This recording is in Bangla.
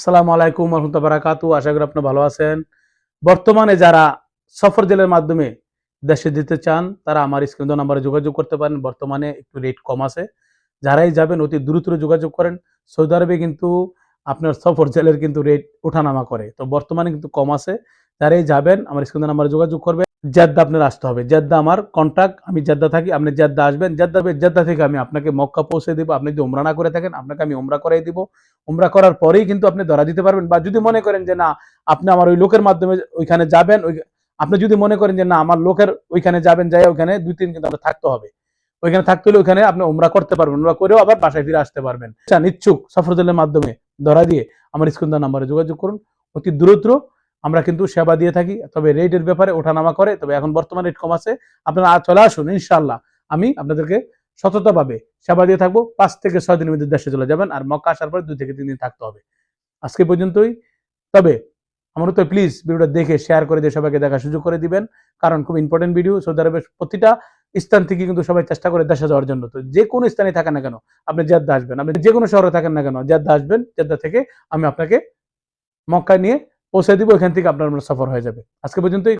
আসসালামু আলাইকুম রহমতুল্লাহ বারাকাতু। আশা করি আপনি ভালো আছেন। বর্তমানে যারা সফর জেলের মাধ্যমে দেশে যেতে চান, তারা আমার স্ক্রিন নাম্বারে যোগাযোগ করতে পারেন। বর্তমানে একটু রেট কম আছে। যারাই যাবেন, অতি দ্রুত যোগাযোগ করেন। সৌদি আরবে কিন্তু আপনার সফর জেলের কিন্তু রেট ওঠানামা করে। তো বর্তমানে কিন্তু কম আছে। যারাই যাবেন, আমার স্ক্রিন নাম্বারে যোগাযোগ করবেন। জেদ্দা আপনার আসতে হবে। জেদ্দা আমার কন্ট্যাক্ট আমি জেদ্দা থাকি, আপনি জেদ্দা আসবেন। জেদ্দা জেদ্দা থেকে আমি আপনাকে মক্কা পৌঁছে দিব। আপনি যদি উমরা না করে থাকেন, আপনাকে আমি উমরা করাই দিব। উমরা করার পরেই কিন্তু আপনি ধরা দিতে পারবেন। বা যদি মনে করেন যে না, আপনি আমার ওই লোকের মাধ্যমে ওইখানে যাবেন, ওই আপনি যদি মনে করেন যে না, আমার লোকের ওইখানে যাবেন, যাই ওইখানে দুই তিন কিন্তু আপনার থাকতে হবে। ওইখানে থাকতে হলে ওইখানে আপনি উমরা করতে পারবেন, উমরা করেও আবার বাসায় ফিরে আসতে পারবেন। ইচ্ছুক সফরদলের মাধ্যমে ধরা দিয়ে আমার স্ক্রিন নাম্বারে যোগাযোগ করুন। অতি দ্রুত আমরা কিন্তু সেবা দিয়ে থাকি, তবে রেটের ব্যাপারে ওঠানামা করে, তবে এখন বর্তমান রেট কম আছে। আপনারা চলে আসুন ইনশাল্লাহ আমি আপনাদেরকে সততাভাবে সেবা দিয়ে থাকব, পাঁচ থেকে ছয় দিনের মধ্যে দেশে চলে যাবেন, আর মক্কা আসার পরে দুই থেকে তিন দিন থাকতে হবে। আজকে পর্যন্তই। তবে আমার তো প্লিজ ভিডিওটা দেখে শেয়ার করে দিয়ে সবাইকে দেখার সুযোগ করে দিবেন, কারণ খুব ইম্পর্টেন্ট ভিডিও সৌদি আরবের প্রতিটা স্থান থেকে কিন্তু সবাই চেষ্টা করে দেশে যাওয়ার জন্য। তো যে কোনো স্থানে থাকেন না কেন, আপনি জেদ্দা আসবেন, আপনি যে কোনো শহরে থাকেন না কেন, জেদ্দা আসবেন, জেদ্দা থেকে আমি আপনাকে মক্কা নিয়ে পৌঁছে দিব ওখান থেকে আপনার সফর হয়ে যাবে। আজকে পর্যন্তই।